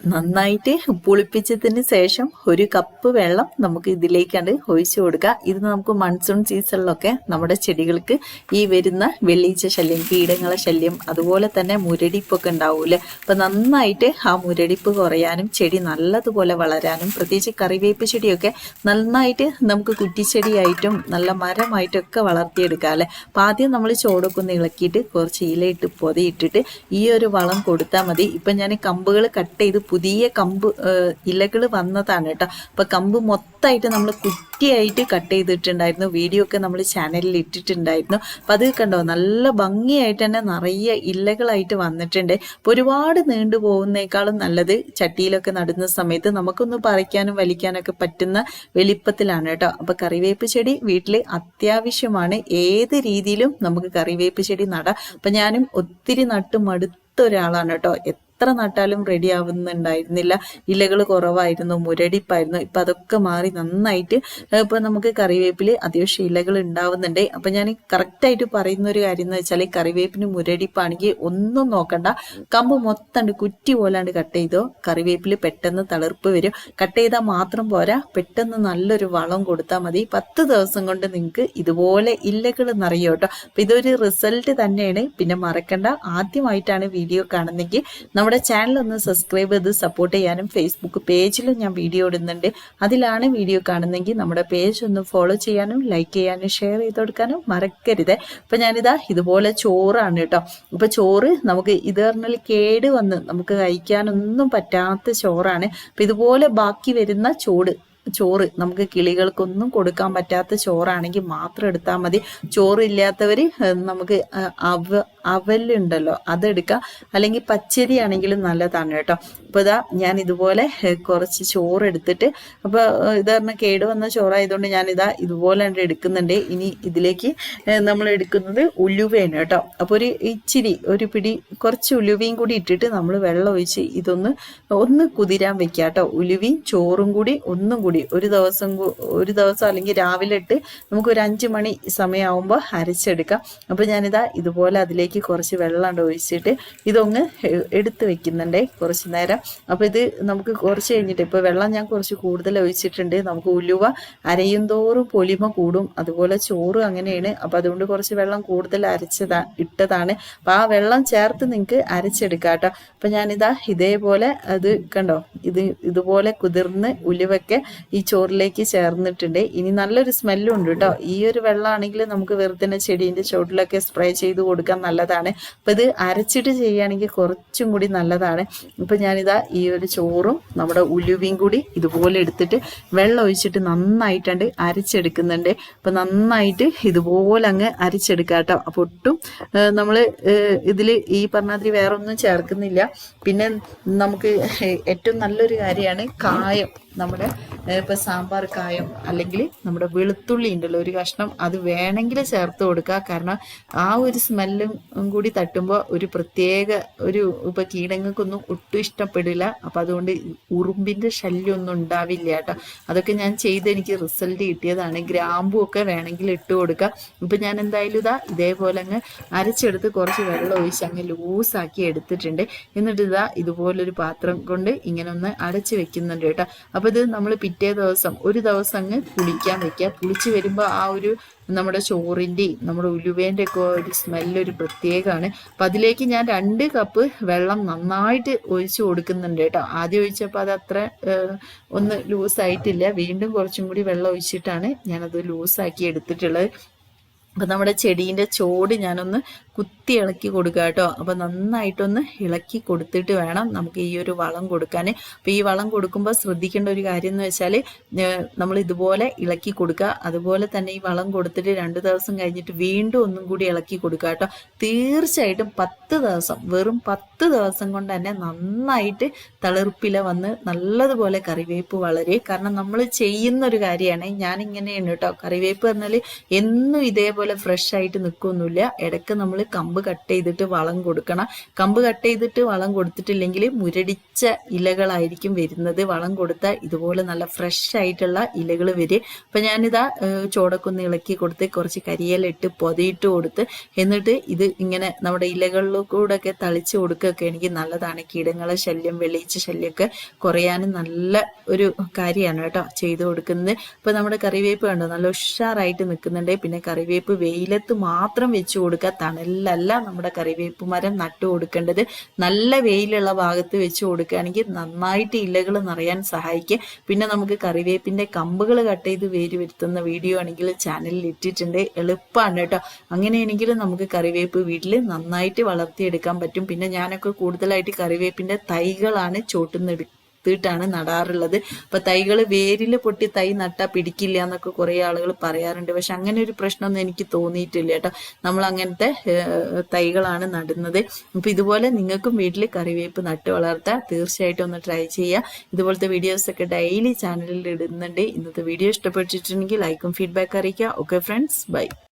നന്നായിട്ട് പുളിപ്പിച്ചതിന് ശേഷം ഒരു കപ്പ് വെള്ളം നമുക്ക് ഇതിലേക്കാണ്ട് ഒഴിച്ചു കൊടുക്കുക. ഇത് നമുക്ക് മൺസൂൺ സീസണിലൊക്കെ നമ്മുടെ ചെടികൾക്ക് ഈ വരുന്ന വെള്ളീച്ച ശല്യം കീടങ്ങളെ ശല്യം അതുപോലെ തന്നെ മുരടിപ്പൊക്കെ ഉണ്ടാവൂലേ അപ്പൊ നന്നായിട്ട് ആ മുരടിപ്പ് കുറയാനും ചെടി നല്ലതുപോലെ വളരാനും പ്രത്യേകിച്ച് കറിവേപ്പ് ചെടിയൊക്കെ നന്നായിട്ട് നമുക്ക് കുറ്റിച്ചെടിയായിട്ടും നല്ല മരമായിട്ടും ഒക്കെ വളർത്തിയെടുക്കാം അല്ലെ? അപ്പൊ ആദ്യം നമ്മൾ ചോടൊക്കെ ഒന്ന് ഇളക്കിയിട്ട് കുറച്ച് ഇലയിട്ട് പൊതയിട്ടിട്ട് ഈ ഒരു വളം കൊടുത്താൽ മതി. ഇപ്പൊ ഞാൻ കമ്പുകൾ കട്ട് ചെയ്ത് പുതിയ കമ്പ് ഇലകൾ വന്നതാണ് കേട്ടോ. അപ്പൊ കമ്പ് മൊത്തമായിട്ട് നമ്മൾ കുറ്റിയായിട്ട് കട്ട് ചെയ്തിട്ടുണ്ടായിരുന്നു. വീഡിയോ ഒക്കെ നമ്മൾ ചാനലിൽ ഇട്ടിട്ടുണ്ടായിരുന്നു. അപ്പൊ അത് കണ്ടോ നല്ല ഭംഗിയായിട്ട് തന്നെ നിറയെ ഇലകളായിട്ട് വന്നിട്ടുണ്ട്. അപ്പൊ ഒരുപാട് നീണ്ടു പോകുന്നേക്കാളും നല്ലത് ചട്ടിയിലൊക്കെ നടുന്ന സമയത്ത് നമുക്കൊന്ന് പറിക്കാനും വലിക്കാനൊക്കെ പറ്റുന്ന വലിപ്പത്തിലാണ് കേട്ടോ. അപ്പൊ കറിവേപ്പ് ചെടി വീട്ടിൽ അത്യാവശ്യമാണ്. ഏത് രീതിയിലും നമുക്ക് കറിവേപ്പ് ചെടി നടാം. അപ്പൊ ഞാനും ഒത്തിരി നട്ട് മടുത്ത ഒരാളാണ് കേട്ടോ. എത്ര നട്ടാലും റെഡി ആവുന്നുണ്ടായിരുന്നില്ല. ഇലകൾ കുറവായിരുന്നു മുരടിപ്പായിരുന്നു. ഇപ്പം അതൊക്കെ മാറി നന്നായിട്ട് ഇപ്പം നമുക്ക് കറിവേപ്പിൽ അത്യാവശ്യം ഇലകൾ ഉണ്ടാവുന്നുണ്ട്. അപ്പം ഞാൻ കറക്റ്റായിട്ട് പറയുന്ന ഒരു കാര്യം എന്ന് വെച്ചാൽ കറിവേപ്പിന് മുരടിപ്പാണെങ്കിൽ ഒന്നും നോക്കണ്ട. കമ്പ് മൊത്തം കുറ്റി പോലാണ്ട് കട്ട് ചെയ്തോ കറിവേപ്പിൽ പെട്ടെന്ന് തളിർപ്പ് വരും. കട്ട് ചെയ്താൽ മാത്രം പോരാ പെട്ടെന്ന് നല്ലൊരു വളം കൊടുത്താൽ മതി. പത്ത് ദിവസം കൊണ്ട് നിങ്ങൾക്ക് ഇതുപോലെ ഇലകൾ നിറയും കേട്ടോ. അപ്പം ഇതൊരു റിസൾട്ട് തന്നെയാണ്. പിന്നെ മറക്കണ്ട. ആദ്യമായിട്ടാണ് വീഡിയോ കാണുന്നെങ്കിൽ നമ്മുടെ ചാനൽ ഒന്ന് സബ്സ്ക്രൈബ് ചെയ്ത് സപ്പോർട്ട് ചെയ്യാനും ഫേസ്ബുക്ക് പേജിലും ഞാൻ വീഡിയോ ഇടുന്നുണ്ട്. അതിലാണ് വീഡിയോ കാണുന്നെങ്കിൽ നമ്മുടെ പേജ് ഒന്ന് ഫോളോ ചെയ്യാനും ലൈക്ക് ചെയ്യാനും ഷെയർ ചെയ്ത് കൊടുക്കാനും മറക്കരുത്. ഇപ്പം ഞാനിതാ ഇതുപോലെ ചോറാണ് കേട്ടോ. ഇപ്പം ചോറ് നമുക്ക് ഇത് പറഞ്ഞാൽ കേട് വന്ന് നമുക്ക് കഴിക്കാനൊന്നും പറ്റാത്ത ചോറാണ്. അപ്പം ഇതുപോലെ ബാക്കി വരുന്ന ചോട് ചോറ്. നമുക്ക് കിളികൾക്കൊന്നും കൊടുക്കാൻ പറ്റാത്ത ചോറാണെങ്കിൽ മാത്രം എടുത്താൽ മതി. ചോറില്ലാത്തവർ നമുക്ക് അവ അവലുണ്ടല്ലോ അതെടുക്കാം. അല്ലെങ്കിൽ പച്ചരി ആണെങ്കിലും നല്ലതാണ് കേട്ടോ. അപ്പോൾ ഇതാ ഞാൻ ഇതുപോലെ കുറച്ച് ചോറ് എടുത്തിട്ട് അപ്പോൾ ഇത് പറഞ്ഞാൽ കേട് വന്ന ചോറായതുകൊണ്ട് ഞാനിതാ ഇതുപോലെ എടുക്കുന്നുണ്ട്. ഇനി ഇതിലേക്ക് നമ്മൾ എടുക്കുന്നത് ഉലുവയാണ് കേട്ടോ. അപ്പോൾ ഒരു ഇച്ചിരി ഒരു പിടി കുറച്ച് ഉലുവയും കൂടി ഇട്ടിട്ട് നമ്മൾ വെള്ളം ഒഴിച്ച് ഇതൊന്ന് ഒന്ന് കുതിരാൻ വെക്കാം കേട്ടോ. ഉലുവയും ചോറും കൂടി ഒന്നും ഒരു ദിവസം ഒരു ദിവസം അല്ലെങ്കിൽ രാവിലെ ഇട്ട് നമുക്ക് ഒരു അഞ്ച് മണി സമയമാകുമ്പോൾ അരച്ചെടുക്കാം. അപ്പോൾ ഞാനിതാ ഇതുപോലെ അതിലേക്ക് കുറച്ച് വെള്ളം ഒഴിച്ചിട്ട് ഇതൊന്ന് എടുത്ത് വെക്കുന്നുണ്ടേ കുറച്ച് നേരം. അപ്പോൾ ഇത് നമുക്ക് കുറച്ച് കഴിഞ്ഞിട്ട് ഇപ്പോൾ വെള്ളം ഞാൻ കുറച്ച് കൂടുതൽ ഒഴിച്ചിട്ടുണ്ട്. നമുക്ക് ഉലുവ അരയും തോറും പൊലിമ കൂടും. അതുപോലെ ചോറും അങ്ങനെയാണ്. അപ്പോൾ അതുകൊണ്ട് കുറച്ച് വെള്ളം കൂടുതൽ അരച്ചതാ ഇട്ടതാണ്. അപ്പോൾ ആ വെള്ളം ചേർത്ത് നിങ്ങൾക്ക് അരച്ചെടുക്കാം കേട്ടോ. അപ്പം ഞാനിതാ ഇതേപോലെ അത് കണ്ടോ? ഇത് ഇതുപോലെ കുതിർന്ന് ഉലുവൊക്കെ ഈ ചോറിലേക്ക് ചേർന്നിട്ടുണ്ട്. ഇനി നല്ലൊരു സ്മെല്ലും ഉണ്ട് കേട്ടോ. ഈ ഒരു വെള്ളമാണെങ്കിൽ നമുക്ക് വെറുതെ ചെടീന്റെ ചോട്ടിലൊക്കെ സ്പ്രേ ചെയ്ത് കൊടുക്കാൻ നല്ലതാണ്. അപ്പം ഇത് അരച്ചിട്ട് ചെയ്യുകയാണെങ്കിൽ കുറച്ചും കൂടി നല്ലതാണ്. ഇപ്പം ഞാനിതാ ഈ ഒരു ചോറും നമ്മുടെ ഉലുവയും കൂടി ഇതുപോലെ എടുത്തിട്ട് വെള്ളം ഒഴിച്ചിട്ട് നന്നായിട്ടുണ്ട് അരച്ചെടുക്കുന്നുണ്ട്. അപ്പം നന്നായിട്ട് ഇതുപോലെ അങ്ങ് അരച്ചെടുക്കാം കേട്ടോ. അപ്പോൾ ഒട്ടും നമ്മൾ ഇതിൽ ഈ പറഞ്ഞാതിരി വേറെ ഒന്നും ചേർക്കുന്നില്ല. പിന്നെ നമുക്ക് ഏറ്റവും നല്ലൊരു കാര്യമാണ് കായം. നമ്മുടെ ഇപ്പം സാമ്പാർ കായം അല്ലെങ്കിൽ നമ്മുടെ വെളുത്തുള്ളി ഉണ്ടല്ലോ ഒരു കഷ്ണം അത് വേണമെങ്കിൽ ചേർത്ത് കൊടുക്കുക. കാരണം ആ ഒരു സ്മെല്ലും കൂടി തട്ടുമ്പോൾ ഒരു പ്രത്യേക ഒരു ഇപ്പം കീടങ്ങൾക്കൊന്നും ഒട്ടും ഇഷ്ടപ്പെടില്ല. അപ്പം അതുകൊണ്ട് ഉറുമ്പിന്റെ ശല്യം ഒന്നും ഉണ്ടാവില്ല കേട്ടോ. അതൊക്കെ ഞാൻ ചെയ്ത് എനിക്ക് റിസൾട്ട് കിട്ടിയതാണ്. ഗ്രാമ്പും ഒക്കെ വേണമെങ്കിൽ ഇട്ട് കൊടുക്കുക. ഇപ്പം ഞാൻ എന്തായാലും ഇതാ ഇതേപോലെ അങ്ങ് അരച്ചെടുത്ത് കുറച്ച് വെള്ളം ഒഴിച്ച് അങ്ങ് ലൂസാക്കി എടുത്തിട്ടുണ്ട്. എന്നിട്ട് ഇതാ ഇതുപോലൊരു പാത്രം കൊണ്ട് ഇങ്ങനെ ഒന്ന് അടച്ച് വെക്കുന്നുണ്ട് കേട്ടോ. അപ്പോൾ ഇത് നമ്മൾ പിറ്റേ ദിവസം ഒരു ദിവസം അങ്ങ് പുളിക്കാൻ വെക്കുക. പുളിച്ച് വരുമ്പോൾ ആ ഒരു നമ്മുടെ ചോറിന്റെയും നമ്മുടെ ഉലുവേന്റെ ഒക്കെ ഒരു സ്മെല്ലൊരു പ്രത്യേകമാണ്. അപ്പം അതിലേക്ക് ഞാൻ രണ്ട് കപ്പ് വെള്ളം നന്നായിട്ട് ഒഴിച്ച് കൊടുക്കുന്നുണ്ട് കേട്ടോ. ആദ്യം ഒഴിച്ചപ്പോൾ അത് അത്ര ഒന്ന് ലൂസായിട്ടില്ല വീണ്ടും കുറച്ചും കൂടി വെള്ളം ഒഴിച്ചിട്ടാണ് ഞാനത് ലൂസാക്കി എടുത്തിട്ടുള്ളത്. അപ്പം നമ്മുടെ ചെടീന്റെ ചോട് ഞാനൊന്ന് കുത്തി ഇളക്കി കൊടുക്കുക കേട്ടോ. അപ്പോൾ നന്നായിട്ടൊന്ന് ഇളക്കി കൊടുത്തിട്ട് വേണം നമുക്ക് ഈ ഒരു വളം കൊടുക്കാൻ അപ്പോൾ ഈ വളം കൊടുക്കുമ്പോൾ ശ്രദ്ധിക്കേണ്ട ഒരു കാര്യം എന്ന് വെച്ചാൽ നമ്മൾ ഇതുപോലെ ഇളക്കി കൊടുക്കുക അതുപോലെ തന്നെ ഈ വളം കൊടുത്തിട്ട് രണ്ട് ദിവസം കഴിഞ്ഞിട്ട് വീണ്ടും ഒന്നും കൂടി ഇളക്കി കൊടുക്കുക കേട്ടോ. തീർച്ചയായിട്ടും പത്ത് ദിവസം വെറും പത്ത് ദിവസം കൊണ്ട് തന്നെ നന്നായിട്ട് തളിർപ്പില വന്ന് നല്ലതുപോലെ കറിവേപ്പ് വളരെ. കാരണം നമ്മൾ ചെയ്യുന്ന ഒരു കാര്യമാണ് ഞാനിങ്ങനെയാണ് കേട്ടോ. കറിവേപ്പ് പറഞ്ഞാൽ എന്നും ഇതേപോലെ ഫ്രഷ് ആയിട്ട് നിൽക്കൊന്നുമില്ല ഇടയ്ക്ക് നമ്മൾ കമ്പ് കട്ട് ചെയ്തിട്ട് വളം കൊടുക്കണം. കമ്പ് കട്ട് ചെയ്തിട്ട് വളം കൊടുത്തിട്ടില്ലെങ്കിൽ മുരടിച്ച ഇലകളായിരിക്കും വരുന്നത്. വളം കൊടുത്താൽ ഇതുപോലെ നല്ല ഫ്രഷ് ആയിട്ടുള്ള ഇലകൾ വരും. അപ്പം ഞാനിതാ ചോടക്കൊന്ന് ഇളക്കി കൊടുത്ത് കുറച്ച് കരിയിലിട്ട് പൊതയിട്ട് കൊടുത്ത് എന്നിട്ട് ഇത് ഇങ്ങനെ നമ്മുടെ ഇലകളിലൂടെ ഒക്കെ തളിച്ച് കൊടുക്കുകയൊക്കെ എനിക്ക് നല്ലതാണ്. കീടങ്ങളെ ശല്യം വെളിയിച്ച ശല്യമൊക്കെ കുറയാനും നല്ല ഒരു കാര്യമാണ് കേട്ടോ ചെയ്തു കൊടുക്കുന്നത്. ഇപ്പൊ നമ്മുടെ കറിവേപ്പ് കണ്ടോ? നല്ല ഉഷാറായിട്ട് നിൽക്കുന്നുണ്ട്. പിന്നെ കറിവേപ്പ് വെയിലത്ത് മാത്രം വെച്ച് കൊടുക്കുക തണലിലല്ല നമ്മുടെ കറിവേപ്പ് മരം നട്ടു കൊടുക്കേണ്ടത്. നല്ല വെയിലുള്ള ഭാഗത്ത് വെച്ച് കൊടുക്കുകയാണെങ്കിൽ നന്നായിട്ട് ഇലകൾ നിറയാൻ സഹായിക്കുക പിന്നെ നമുക്ക് കറിവേപ്പിന്റെ കമ്പുകൾ കട്ട് ചെയ്ത് വേര് വരുത്തുന്ന വീഡിയോ ആണെങ്കിൽ ചാനലിൽ ഇട്ടിട്ടുണ്ട്. എളുപ്പമാണ് കേട്ടോ. അങ്ങനെയാണെങ്കിലും നമുക്ക് കറിവേപ്പ് വീട്ടിൽ നന്നായിട്ട് വളർത്തിയെടുക്കാൻ പറ്റും. പിന്നെ ഞാനൊക്കെ കൂടുതലായിട്ട് കറിവേപ്പിന്റെ തൈകളാണ് ചോട്ടുന്നെടുക്കുക ാണ് നടാറുള്ളത്. അപ്പൊ തൈകൾ വേരിൽ പൊട്ടി തൈ നട്ടാ പിടിക്കില്ല എന്നൊക്കെ കുറെ ആളുകൾ പറയാറുണ്ട്. പക്ഷെ അങ്ങനെ ഒരു പ്രശ്നമൊന്നും എനിക്ക് തോന്നിയിട്ടില്ല കേട്ടോ. നമ്മൾ അങ്ങനത്തെ തൈകളാണ് നടുന്നത്. അപ്പൊ ഇതുപോലെ നിങ്ങൾക്കും വീട്ടിൽ കറിവേപ്പ് നട്ട് വളർത്താം. തീർച്ചയായിട്ടും ഒന്ന് ട്രൈ ചെയ്യുക ഇതുപോലത്തെ വീഡിയോസ് ഒക്കെ ഡെയിലി ചാനലിൽ ഇടുന്നുണ്ട്. ഇന്നത്തെ വീഡിയോ ഇഷ്ടപ്പെട്ടിട്ടുണ്ടെങ്കിൽ ലൈക്കും ഫീഡ്ബാക്ക് അറിയിക്കുക. Okay friends. ബൈ.